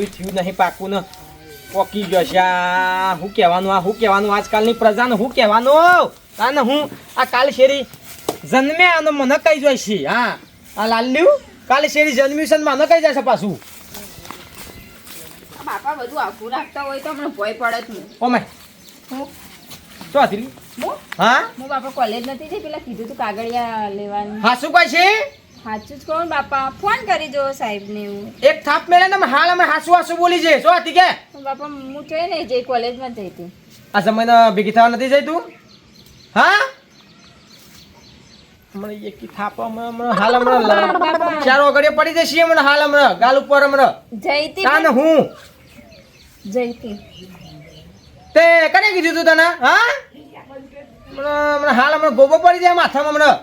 હારું થયું નહીં પાકું ને પોકી ગયો છે. શું કહેવાનું આ શું કહેવાનું? આજકાલની પ્રજાને શું કહેવાનું? અને હું આ કાલ શેરી જન્મ્યા અને મને કહી જાય છે. હા. આ લાલ્યું કાલે શેરી જન્મ્યું છે મને કહી જાય છે પાછું. બાપા બધું આખું રાખતા હોય તો હમણાં ભય પડે જ નહીં. ઓમે. હું? શું હતી હા? હું? બાપા કોલેજ નથી જઈ પેલા કીધું તું કાગળિયા લેવાનું. હા શું કહે છે? સાચું જ કોણ બાપા. ફોન કરી જો સાહેબ ને એવું એક થાપ મેલે ને હાલ અમે હાસુ હાસુ બોલી છે શું હતી કે બાપા હું જોઈ નહીં જઈ કોલેજમાં જઈ હતી. આ સમયને ભેગી થવા નથી જઈ તું? હા? હમણાં એક થાપ હમણાં હાલ હમણાં ચાર વગડીએ પડી જશે હમણાં હાલ હમણાં. ગાલ ઉપર હમણાં. જઈતી તાને હું? જઈતી તે કને કીધું તું તને? હા? હમણાં હાલ હમણાં ગોબો પડી જાય માથામાં હમણાં.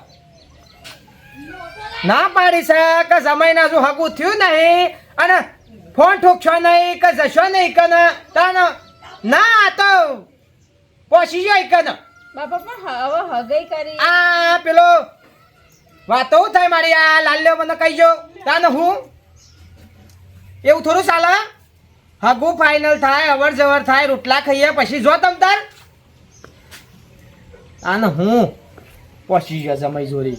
ના પાડી છે કે સમયના જો હગું થયું નહીં અને ફોન ઠોકશો નહીં કે જશો નહીં કે ને તાને ના તો પોસી જાય કે બાપા પણ હવે હગઈ કરી. આ પેલો વાતો થાય મારી? આ લાલ્યો મને કહી જો. તાને હું? એવું થોડું ચાલે? હગું ફાઇનલ થાય અવર જવર થાય રોટલા ખાઈએ પછી જો તમ તાર. આને હું? પહોંચી ગયો જમાઈ જોરી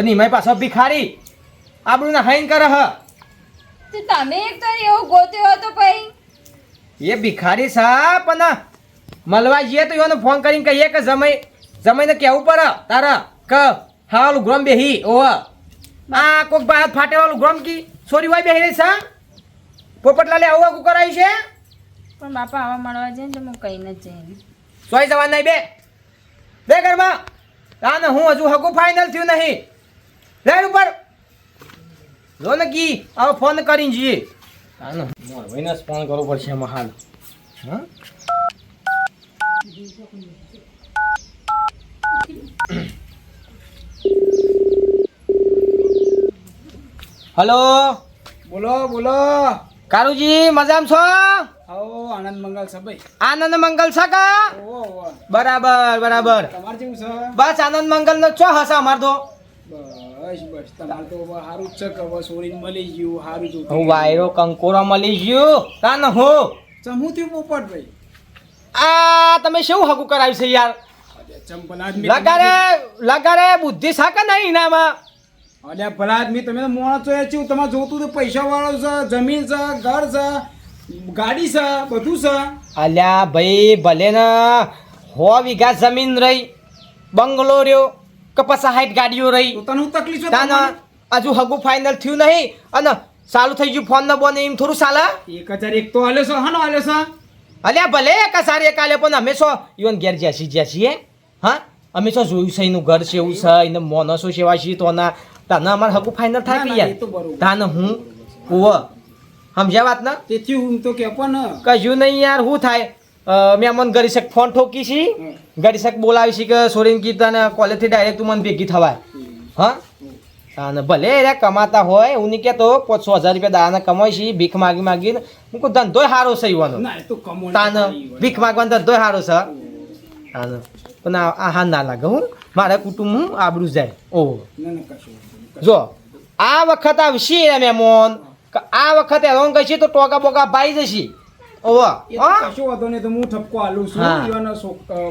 અને એમાં પાછો ભિખારી. આપણું ને હાઈન કરે હ. તો તમે એક તો એવું ગોત્યો હતો પછી એ ભિખારી સા પણ મળવા જઈએ તો એનો ફોન કરીને કહીએ કે જમાઈ જમાઈને કેવું પડે. તારા કે હા ઓલું ગ્રમ બેહી ઓહ. આ કોક બાદ ફાટેવાળું ગ્રોમ કી સોરી વાય બેહી રહી સા પોપટલાલે આવું આવું કરાયું છે? પણ બાપા આવા મળવા જઈને તો હું કઈ ન જઈને. સોય જવાન નહીં બે. બે ઘરમાં. ના હું હજુ હકું ફાઇનલ થયું નહીં. રેડ ઉપર. લો ને કી હવે ફોન કરીને જઈએ. આનો મોર ભાઈને ફોન કરવો પડશે એમાં હાલ. હા? હલો? બોલો બોલો. કારુજી મજામાં છો? આવો આનંદ મંગલ છે ભાઈ. આનંદ મંગલ છે કા. બરાબર બરાબર. તમાર જેવું છે? બસ આનંદ મંગલ નો છો હશે અમાર તો. બસ બસ. તમારે તો સારું જ છે કે હવે સોરીને મળી ગયું સારું જ હું વાયરો કંકોરો મળી ગયો. તાન હો? ચમું થયું પોપટ ભાઈ આ તમે શું હકુ કરાવ્યું છે યાર? ચમ આદમી લગારે લગારે બુદ્ધિ સાકે નહીં નામાં અલ્યા ભલા આદમી તમે તો મોણસ છો ચેવું તમારે જોતું તો પૈસા વાળો છે જમીન છે ઘર છે ગાડી છે બધું છે. અલ્યા ભાઈ ભલે ને હો વીઘા જમીન રહી બંગલો રહ્યો. કે પછી હાઈટ ગાડીઓ રહી. તો તને હું તકલીફ છે તાન હજુ હગુ ફાઇનલ થયું નહીં અને ચાલુ થઈ ગયું ફોન ન બોને એમ થોડું ચાલે એક હજાર એક તો હાલે છે હાનો હાલે છે? અલ્યા ભલે કસારી કાલે પણ અમે શું ઈવન ઘેર જ્યાસી છીએ હા? અમે શું જોયું છે એનું ઘર છે એવું છે એને મોનસો સેવા છીએ તો ના. તને અમારે હકુ ફાઇનલ થાય કે યાર. તાને હું કુવ. સમજ્યા વાત ના તેથી હું તો કે પણ કહ્યું નહીં યાર શું થાય? મેં અમને ગરીશક ફોન ઠોકી છી. ગરીશક બોલાવી છી કે સોરીન કીર્તન કોલેજથી ડાયરેક્ટ તું મને ભેગી થવાય. હા? અને ભલે એ કમાતા હોય હું નહીં કહેતો પાંચસો હજાર રૂપિયા દાને કમાય છે ભીખ માગી માગીને. હું કહું ધંધોય સારો છે યુવાનો તાન ભીખ માગવાનો ધંધો સારો છે. તાન પણ આ હા ના લાગે હું. મારા કુટુંબ હું આબરું જાય. ઓહો. જો આ વખત આવશે મેમોન. કે આ વખતે રોંગ કહીએ તો ટોકા બોકા ભાઈ જશે. ઓહો એ કશો વાંધો નહીં તો હું ઠપકો આલું છું. ઈવન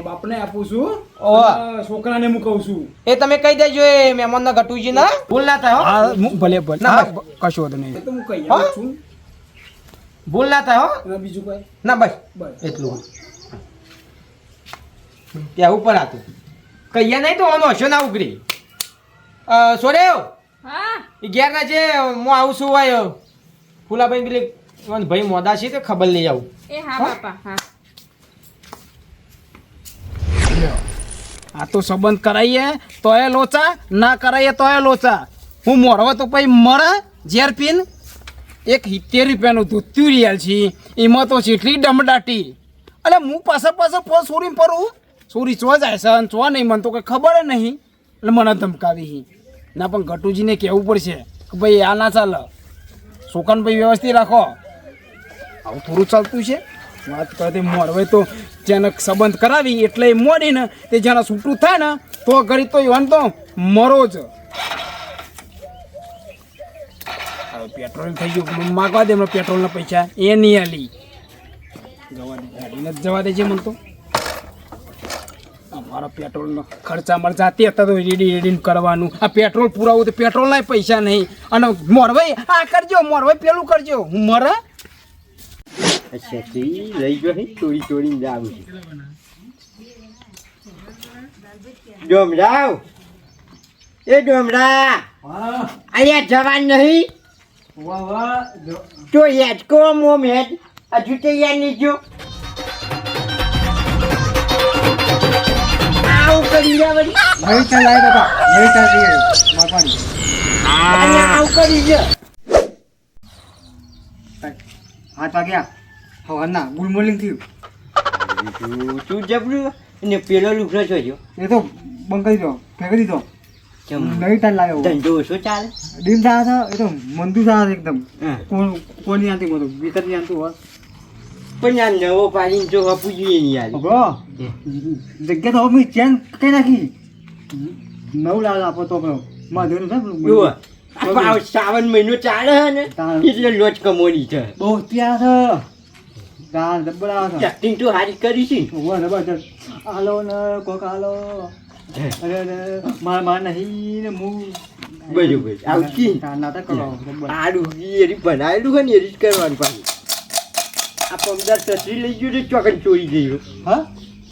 બાપને આપું છું. ઓહ. છોકરાને હું કહું છું. એ તમે કહી દેજો એ મહેમાન ના ગટુજી ના ભૂલ ના થાય હો. ભલે ભલે. ના, કશો વાંધો નહીં. તો હું કહી હા? આવું છું. ભૂલ ના થાય હો. બીજું કઈ? ના બસ. બસ. એટલું. ત્યાં ઉપર હતું કહીએ નહીં તો આનો હશો ના ઉગરી સોરેવ? હા. એ ઘેર ના છે હું આવું છું વાય ફૂલાભાઈ પેલી મને ભાઈ મોદા છે તો ખબર લઈ આવું. એ હા? બાપા હા. આ તો સંબંધ કરાઈએ તોય લોચા ના કરાઈએ તોય લોચા. હું મોરવા તો પછી મરે ઝેર પીન. એક સિત્તેર રૂપિયાનું ધોત્યું રિયાલ છે એમાં તો જેટલી ડમડાટી. અલે હું પાછા પાછા ફોન સોરી ફરું. સોરી ચો જાય છે ચો નહીં મને તો કંઈ ખબર નહીં. એટલે મને ધમકાવી હી. ના પણ ગટુજીને કહેવું પડશે કે ભાઈ આ ના ચાલે. છોકરાને ભાઈ વ્યવસ્થિત રાખો. આવું થોડું ચાલતું છે. વાત કરતી મોડવે તો જેને સંબંધ કરાવી એટલે મોડીને તે જેને છૂટું થાય ને, તો ઘડી તો વાંધો તો મરો જ. પેટ્રોલ થઈ ગયું. માગવા દે પેટ્રોલના પૈસા. એ નહીં હાલી જવા દે. ગાડીને જ જવા દેજે મને તો. અમારા પેટ્રોલનો ખર્ચા અમારે જાતે હતા તો રેડી રેડી કરવાનું. આ પેટ્રોલ પુરાવું તો પેટ્રોલના પૈસા નહીં. અને મોરભાઈ આ કરજો મોરભાઈ પેલું કરજો. હું મરે? અચ્છા તો લઈ ગયો હે ચોરી ચોરીને જાવ છે. ડોમરાવ! એ ડોમરા! અહીંયા જવાન નહીં? તો હેચકો મોમ હેચ હજુ તૈયાર નહીં જો. આવું કરી વળી. નહીં બાપા નહીં આવું કરી હાથ વાગ્યા. હવાના ગુડ મોર્નિંગ થયું તું જબરું અને પેલો લુગડો જોજો એ તો બંધ કરી દો ફેંકી દીધો. નહીં તાર લાવ્યો ધંધો ઓછો ચાલે? દિન થયા હતા એ તો મંદુ થયા હતા એકદમ. કોની આંતી બધું? ભીતરની આંતું હોય પણ આ નવો પાડીને જો હપું જોઈએ નહીં યાર. બરો જગ્યા તો હવે ચેન કઈ નાખી? નવ લાલ આપો તો પેલો માધ્યમ પાવ શ્રાવણ મહિનો ચાલે છે ને. એટલે લોટ કમોની છે. બહુ ત્યાં છે. ડબ્બલ આવે છે. એક્ટિંગ તો હારી કરી છે. ને બસ. હાલો ને કોક હાલો. અરે અરે માર માર નહીં ને હું બરોબર આવતી નાટક કરો. આડું એરી બનાવેલું હોય ને એરી જ કરવાનું પાછું. આ પમદાર છત્રી લઈ ગયો તો ચોકન ચોરી ગયો. હા?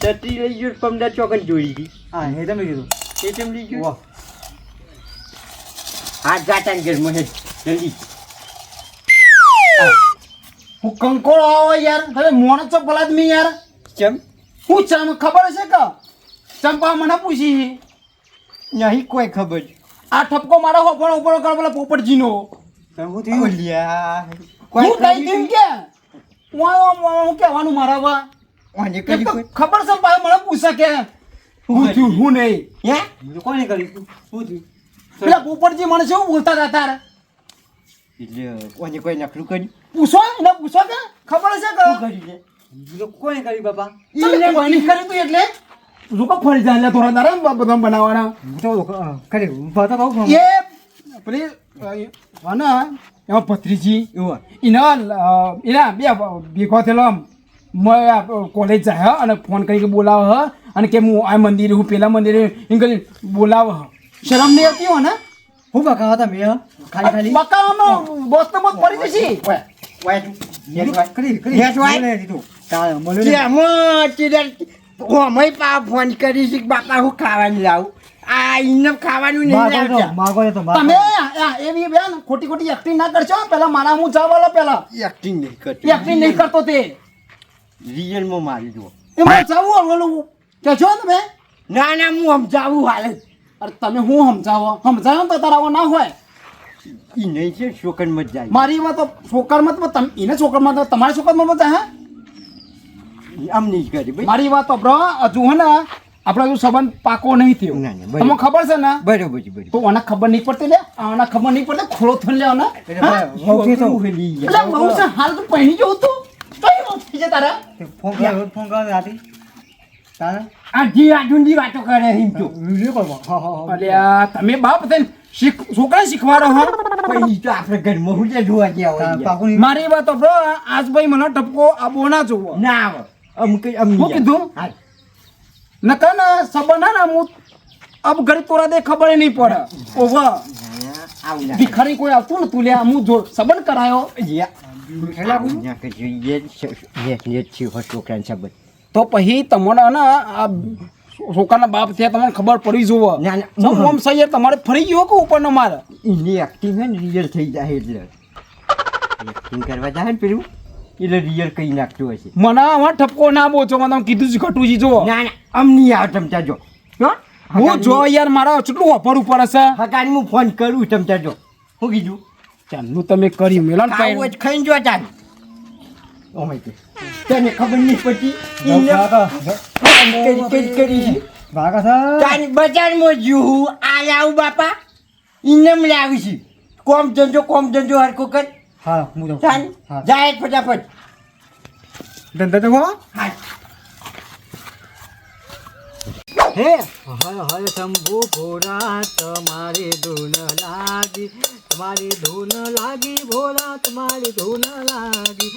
છત્રી લઈ ગયો પમદાર ચોકન ચોરી ગઈ. હા એ તમે કીધું. એ કેમ લઈ ગયો? વાહ હાથ જાતા ને ઘરમાં જલ્દી. હું કંકોળો આવો યાર. હવે મોણ છો ભલા યાર. કેમ? હું ચમ ખબર છે કે? ચંપા મને પૂછી નહીં કોઈ ખબર? આ ઠપકો મારો હો પણ ઉપર કર પેલા પોપટજીનો. હું થયું? ઓલ્યા હું કઈ દઉં કે? હું હું કહેવાનું મારા વા કરી ખબર છે મને પૂછે કે? હું થયું હું નહીં. હે? કોને કર્યું? શું થયું? પેલા પોપટજી મને શું બોલતા હતા તારે. એટલે ઓને કોઈ નખરું કર્યું? પૂછો ને પૂછો કે? ખબર છે કે? કર્યું છે? કોઈ કોને કર્યું બાપા. એટલે કોઈ નહીં કર્યું તું એટલે? લોકો ફરી જાય એટલે થોડા નરમ બધા બનાવવાના. તો કરી ઊભા તો એ પેલી અ, એમાં ભત્રીજી એવું એના એના બે ભેગો થયેલો આમ. કોલેજ જાય હ અને ફોન કરીને બોલાવે હ. અને કે હું આ મંદિરે હું પેલા મંદિરે એમ કરી બોલાવે હ. શરમ નહીં આવતી ને હું બકાવા તા મેં ખાલી ખાલી. બકાવામાં બોસ તો મત પડી જશે. ફોન બાપા હું ખાવાનું લાવું? આ ખાવાનું નહીં લાવતા. માગો તો, તમે એવી બેન ખોટી ખોટી એક્ટિંગ ના કરશો? પેલા મારા હું જવાલો પેલા. એક્ટિંગ નહીં કરતો. એક્ટિંગ નહીં કરતો તે. રિયલમાં મારી દો. એમાં જવું ઓલું કે છો તમે ના ના હું સમજાવું હાલ. અરે તમે હું સમજાવો? સમજાવો તો તારા ના હોય. એ નહીં છે શોકન મત જાય. મારી વાત તો છોકરમાં તો તમે એને છોકરમાં તમારા છોકરમાં બધા હે? આમ નહીં કરી ભાઈ મારી વાત તો બ્રો હજુ હે ને આપણે હજુ સંબંધ પાકો નહીં થયો. તમને ખબર છે ને? બરાબર છે તો આને ખબર નહીં પડતી લે આને ખબર નહીં પડતી ખોળો થઈ લે આને. એટલે બહુ છે હાલ તો પહેરી જવું તું. કઈ વાત થઈ છે તારા? ફોન ફોન રાતે. તારે? વાતો કરે વીડિયો હા, હા, હા. અલ્યા તમે બાપ થઈને શીખ છોકરા શીખવાડો હો. પણ ઈ તો આપણે ઘરમાં હું ત્યાં જોવા ગયા હોય. તારે યાર. પાકું નહીં. મારી વાત તો બ્રો આજ ભાઈ મને ટપકો આ બોના જોવો. ના આવે. અમ કઈ અમ શું કીધું? હા ના ને સંબંધ હું અબ ઘર તોરા દે ખબર નહીં પડે. ઓવા ભિખારી કોઈ આવતું ને તું લે હું જો સંબંધ કરાયો. યા. ના કે છે હો. તો પછી તમને ને આ છોકરાના બાપ થયા તમને ખબર પડી જુઓ. હું ઓમ સૈયર તમારે ફરી ગયો કે ઉપરનો મારે એની એક્ટિંગ હે ને રિયલ થઈ જાય એટલે. એક્ટિંગ કરવા જાય ને પેલું? એટલે રિયલ કઈ નાખતું હશે મને આમાં ઠપકો ના બોચો મને તમે કીધું છે ઘટુજી જો ના ના આમ નહીં આવે તમતા જો. હું જો યાર મારા કેટલું ઓફર ઉપર હશે? હકાને હું ફોન કરું તમતા જો. શું કીધું ચાલનું તમે કર્યું મેલન ખાઈને જો તાન ઓ માય ગોડ. તને ખબર નહીં પડતી હતા. કરી કરી કરી છે. ભાગા હતા. તાન બજારમાં જ્યું આ લાવું બાપા ઇનમ લાવી છે કોમ ધંધો કોમ ધંધો હરકો કર હા, હું જાઉં. તાન હા. જાય ફટાફટ ધંધા તો ખોવા? હા હે હર હર શંભુ ઘોરા તમારે ધૂન લાગી તમારી ધૂન લાગી ભોળા તમારી ધૂન લાગી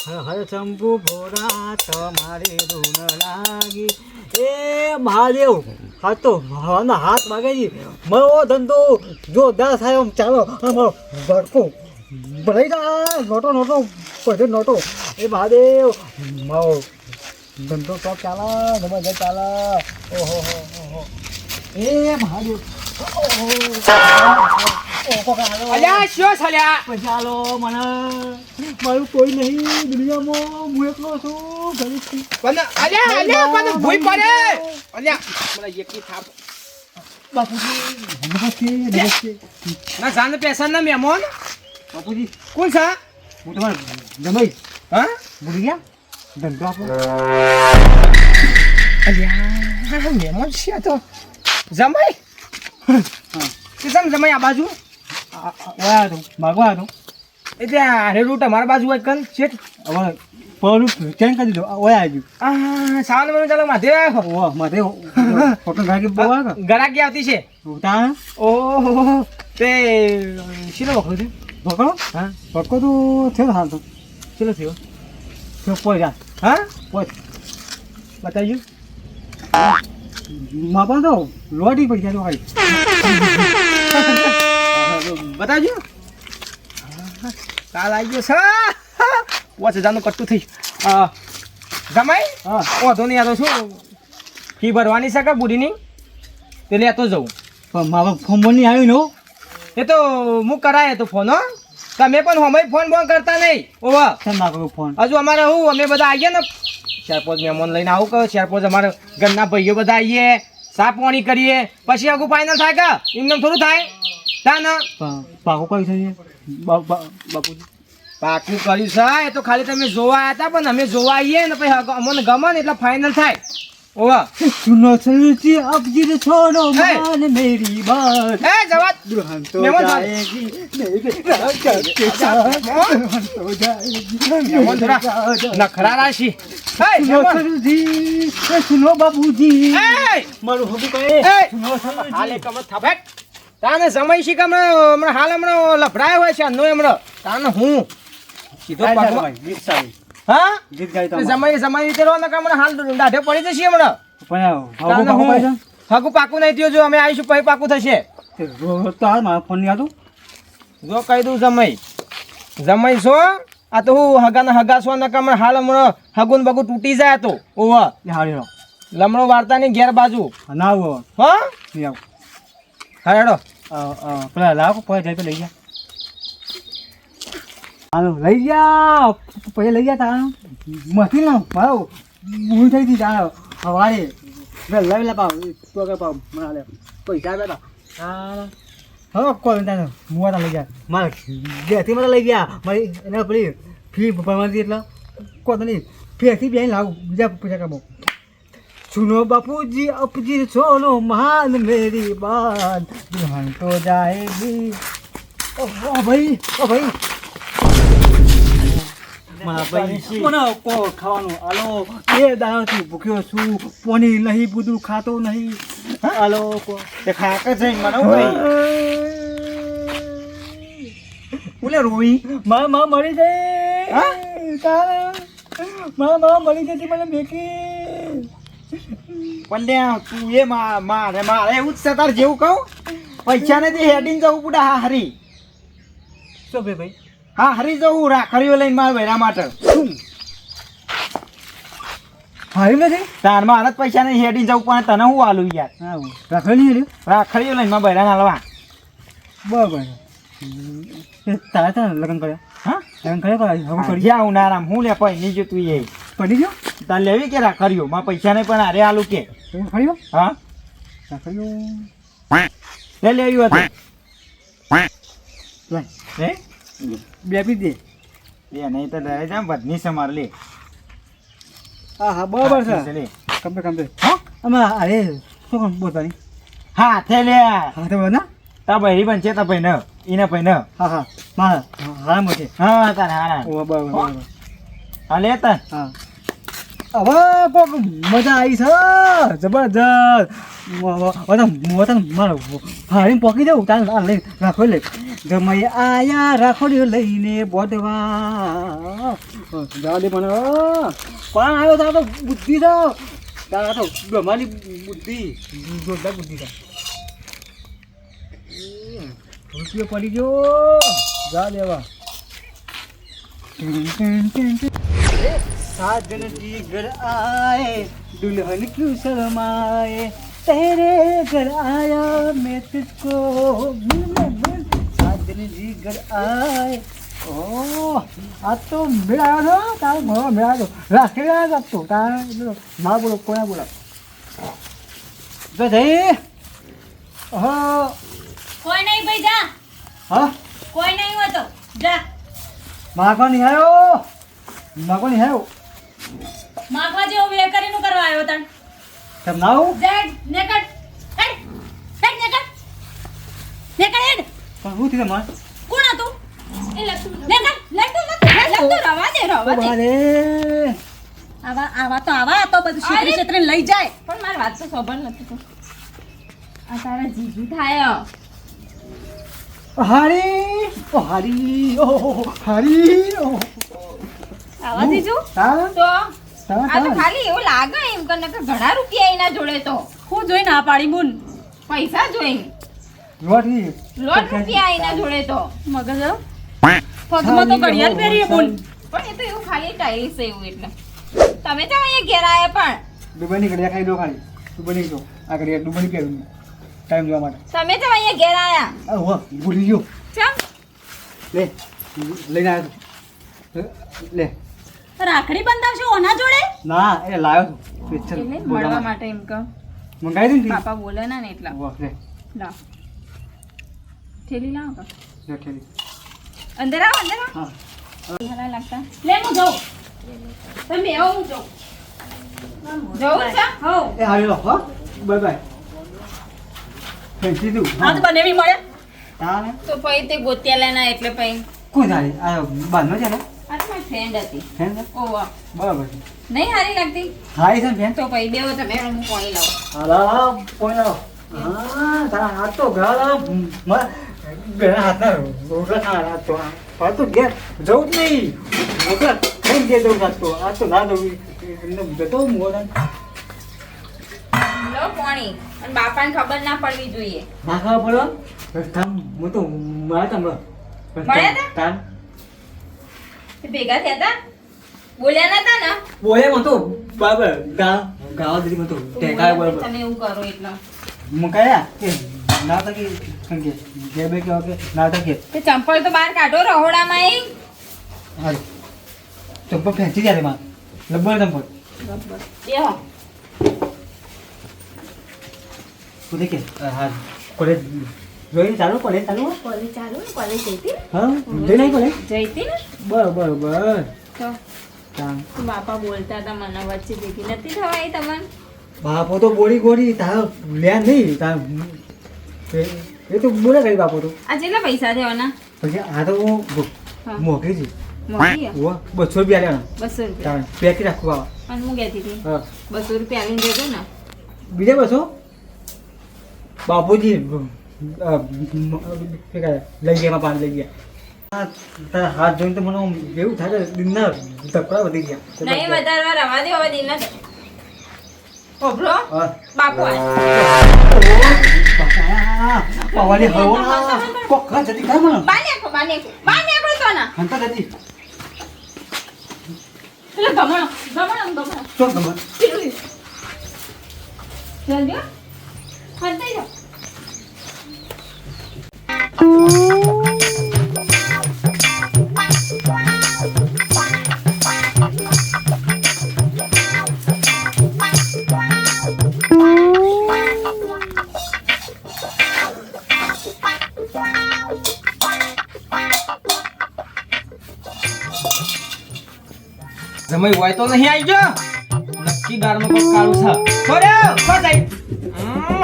હર શંભુ ભોળા તમારી ઋણ લાગી એ મહાદેવ હા તો હવાના હાથ માગે છે મારો ધંધો જો થાય એમ ચાલો અમારો ભડકો ભરાઈ જા નોટો નોટો બધો નોટો એ મહાદેવ મારો ધંધો તો ચાલે જબરજસ્ત ચાલે ઓહો હો હો એ મહાદેવ. અલ્યા શું છલ્યા ચાલો મને. મારું કોઈ નહીં દુનિયામાં હું એકલો છું ગરીબથી પણ અલ્યા અલ્યા પણ ભૂઈ પડે. અલ્યા મને એકી થાપ. બાપુજી નમસ્તે ના જાન પેશન ના મહેમાન. બાપુજી. કોણ છે? હું તમારે જમાઈ. હા? ભૂલી ગયા? ધંધો આપો. અલ્યા મહેમાન છે તો. જમાઈ? કે જમાઈ આ બાજુ? વાયા હતો માગવા હતો એટલે હારે રૂટ મારા બાજુ હોય કન છે હવે પરું ચેન્જ કરી દીધો ઓયા આવ્યું આ સાવન મને ચાલો માથે આવ્યો ઓ માથે ફોટો ગાડી બહુ આવે ગરાકી આવતી છે? ઉતા ઓહો તે શીલો વખો છે? ભકો હા. ભકો તો થયો હાલ તો. શીલો થયો? થયો પોઈ જા. હા? પોઈ. બતાવજો. માપા તો લોટી પડી જાય તો બતાવજો. કાલ આવી ગયો. છે પાંચ હજારનું કટ્ટું થઈ. જમાઈ? હા. વાંધો નહીં આ તો શું? ફી ભરવાની છે કે બુઢીની? તે લેતો જવું પણ મારો ફોન નહીં આવ્યું ને એ તો હું કરાય તો ફોન હો. તમે પણ હમે ફોન બોન કરતા નહીં. ઓવા. ના ફોન હજુ અમારે હું અમે બધા આવીએ ને. ચાર પાંચ મહેમાન લઈને આવું કહો. ચાર પાંચ અમારે ઘરના ભાઈઓ બધા આવીએ. સાફ પાણી કરીએ. પછી આગું ફાઇનલ થાય કે? એમને થોડું થાય. પાકું કર્યું છે એ તો ખાલી તમે જોવા આવ્યા હતા પણ અમે જોવા આવીએ ને પછી અમને ગમન એટલે ફાઇનલ થાય. ઓવા સુનો સલતી અબજી છોડો સુનો સલતી એ બાબુજી મારું હબુ કહે. તાને સમય શીખ હમણાં હમણાં હાલ હમણાં લફડાયો હોય છે આનો હમણાં. તાને હું? સીધો પગમાં-. હા. સમય સમય વિચારવા ને હમણાં હાલ દાઢે પડી જશે હમણાં. તાને પાકો નહીં થયું જો અમે આવીશું પછી પાકું થશે. ફોન આવતો જો કહી દઉં સમય. સમય છો આ તો હું હગાના હગા છો ને હમણાં હાલ હમણાં હગુન બગું તૂટી જાય તો. ઓવા હારી લમણો વાર્તાની ગેરબાજુ ના આવું હા? હા હેડો. પેલા લાવો પછી તો લઈ ગયા હાલો લઈ ગયા પછી લઈ ગયા તા મસ્તી ના મારો ભૂલ થઈ હતી તા સવારે લઈ લે પાવ. તો કે પાવ. મને લે પૈસા બેટા હા હવે કોલ તા મુવા તા લઈ ગયા મારે ઘેરથી મને લઈ ગયા. મારી એને પેલી ફી ભરવાની એટલે. કોત નહીં ફેરથી બેન લાવું. બીજા પૈસા કામો સુનો બાપુજી અપજી સોનો માન મેરી બાન દુહન તો જાયગી ઓ ભાઈ ઓ ભાઈ મારા ભાઈ મને કો ખાવાનું હાલો બે દાડાથી ભૂખ્યો છું પોની નહીં બધું ખાતો નહીં હાલો કો તે ખાકે જઈ મને ભાઈ બોલે રોઈ માં જાય મને બેકી પણ તું એ મારે મારે એવું જ છે તાર જેવું કહું? પૈસા નથી હેડીને જવું પડે હા હરી. શું ભાઈ ભાઈ? હા હરી જવું રાખડીઓ લઈને મારા વેરા માટે. હારી નથી? તાર મારા પૈસા નહીં હેડીને જવું પણ તને હું આલું યાર? રાખડી રાખે રાખડીઓ લઈને? મારા વેરા હાલવા બરાબર. તારા તારા લગ્ન કર્યા? હા? લગ્ન કર્યા હવે કરી જ્યાં નારામ હું લે પૈ નહીં જોતું એ. પડી ગયો? તાર લેવી કે રાખડ્યો માં પૈસા નહીં પણ અરે આલુ કે. રાખડ્યો ખરીયો હા? રાખડ્યો લે લેવી હતું હે? બે પી દે બે નહીં તો રહે જા બધની સમાર લે. હા હા બરાબર છે. લે. કમ્પે કમ્પે હા? આમાં અરે શું કામ બોલવાની હા થે લે. હા તો ના. તા બહેરી બન છે તા ભાઈ ન ઈને ભાઈ ન હા હા. મારા હારા મોટે હા તારે હારા. ઓ બરાબર બરાબર. હા લે તા હા. હવે કોક મજા આવી છે. જબરજસ્ત. મોતન મારો હારીને પોકી દઉં તાર આ લઈ રાખો લે જમાઈ આયા રાખોડીઓ લઈને બોધવા જવા દે મને કોણ આવ્યો તાર તો બુદ્ધિ તો તારા તો બ્રહ્માની બુદ્ધિ. જોરદાર બુદ્ધિ છે. રૂપિયો પડી ગયો. જા દેવા साजन जी घर आए दुल्हन क्यों शर्माए तेरे घर आया मैं तुझको मिलने मिल साजन जी घर आए ઓહ આ તો મેળાયો છો તારો ઘણો મેળાયો રાખી રહ્યા શકતો તારે બોલો ના બોલો કોને બોલો જો જઈ હા કોઈ નહીં ભાઈ જા હા કોઈ નહીં હોય તો જા માગવા નહીં આવ્યો માગવા નહીં આવ્યો માગવા જેવો બે કરીને કરવા આવ્યો તણ તમ ના આવું? નેકડ હેડ હેડ નેકડ નેકડ હેડ. પણ હું થયું માર કોણ હતું? એ લખતું નેકડ લખતું નથી. લખતું રવા દે રવા દે. અરે આવા આવા તો આવા તો બધું ક્ષેત્રે ક્ષેત્રે લઈ જાય. પણ મારી વાત તો ખબર નથી તો. આ તારા જીજુ થાય. હારી ઓ હારી ઓ હારી ઓ. આવા જીજુ તા તો આ તો ખાલી એવું લાગે એમ કે નકર ઘણા રૂપિયા એના જોડે તો. હું જોઈ ના પાડી બુન. પૈસા જોઈ. રોટી લોટ રૂપિયા એના જોડે તો. મગજ પગમાં તો ઘડિયાળ પહેરીએ બુન. પણ એ તો એવું ખાલી ટાઈસ એવું એટલે. તમે તો અહીંયા ઘેર આયા પણ. દુબઈની ઘડિયા ખાઈ દો ખાલી. દુબઈની જો. આ ઘડિયા દુબઈની પહેરું ટાઈમ જોવા માટે. તમે તો અહીંયા ઘેર આવ્યા ભૂલી ગયો. ચમ લે. લઈને આવ્યો લે. રાખડી બંધાવશો ઓના જોડે? ના એ લાવ્યો છું. સ્પેશિયલ એટલે મળવા માટે. એમ કહો. મંગાવી દીધી પાપા બોલે ના ને એટલા. વાહ લે લાવ. થેલી લાવ કા. લે ઠેલી. અંદર આવ અંદર આવ. હા. હલા લાગતા. લે હું જાઉં. તમે આવો હું જાઉં. જવું છે? હો. એ હારી લો હો. Bye bye. ફેંકી દઉં આ તો બનેવી મળે. તાને તો પછી તે ગોત્યા લેના એટલે પછી. કોઈ હારી આ બાંધો છે ને? આ તો મારી ફ્રેન્ડ હતી. ફેન ઓવા બરાબર છે. નહીં હારી લાગતી? હારી છે ને તો પછી બેવો તમે હું પાણી લાવું. હાલા કોઈ ના હા તારા હાથ તો ગાળા બેના હાથના રોટલા ખાવા તો હાથ તો ઘેર જવું જ નહીં. રોટલા ખાઈને ઘેર જવું હાથ આ તો ના જવું. એમને જતો મોડા લો પાણી. અને બાપાને ખબર ના પડવી જોઈએ. ના ખાવા પડો? હું તો મારા તમને મળ્યા તા? ભેગા થયા હતા બોલ્યા નતા ને? બોલ્યા મતો તો બરાબર. ગા ગાવા દીધી મતો ટેકા બરાબર. તમે એવું કરો એટલે. મુકાયા? કે ના તો કે કે? જે બે કે ઓકે ના તો કે તે ચંપલ તો બહાર કાઢો રહોડામાં એ. હાલ. ચંપલ ફેંચી જાય માં લબ્બર ચંપલ. બેહો તું કે? હા કોલેજ જોઈ ચાલુ કોલેજ ચાલુ? કોલેજ ચાલુ? કોલેજ જઈતી હા? જઈ નહીં કોલેજ જઈતી ને? બરોબર બરાબર. તો તો બાપા બોલતા હતા મને વચ્ચે ભેગી. નથી થવાય તમને? બાપો તો બોડી ગોળી તાર લ્યા નહીં તાર એ- તો બોલે કઈ બાપો તો. આ કેટલા પૈસા દેવાના પછી આ તો હું મોકલી છે. બસો રૂપિયા લેવાના. બસો રૂપિયા. પેકી રાખવું બાવા અને હું કહેતી હતી હા. બસો રૂપિયા આવીને દેજો ને. બીજા બસો? બાપુજી લઈ ગયા પાણી લઈ ગયા તારા હાથ જોઈને તો મને એવું થાય કે દિનના ધપડા વધી ગયા નહીં વધારવા રવા દે હવે દિન ઓભરો બાપુ આય. હવો ના. જતી ખાય મને. બહાર નીકળો, બહાર નીકળો. બહાર નીકળો તો ના. હંતા જતી. પેલો ગમણો, ગમણો, ગમણો. ચો ગમે. જલ્દી હો. હંતાઈ જાઓ. જમાઈ હોય તો નહીં આવી ગયો નક્કી ગારમાં કોઈ કાળું છે ખોર્યો, ખો જાય. હમ.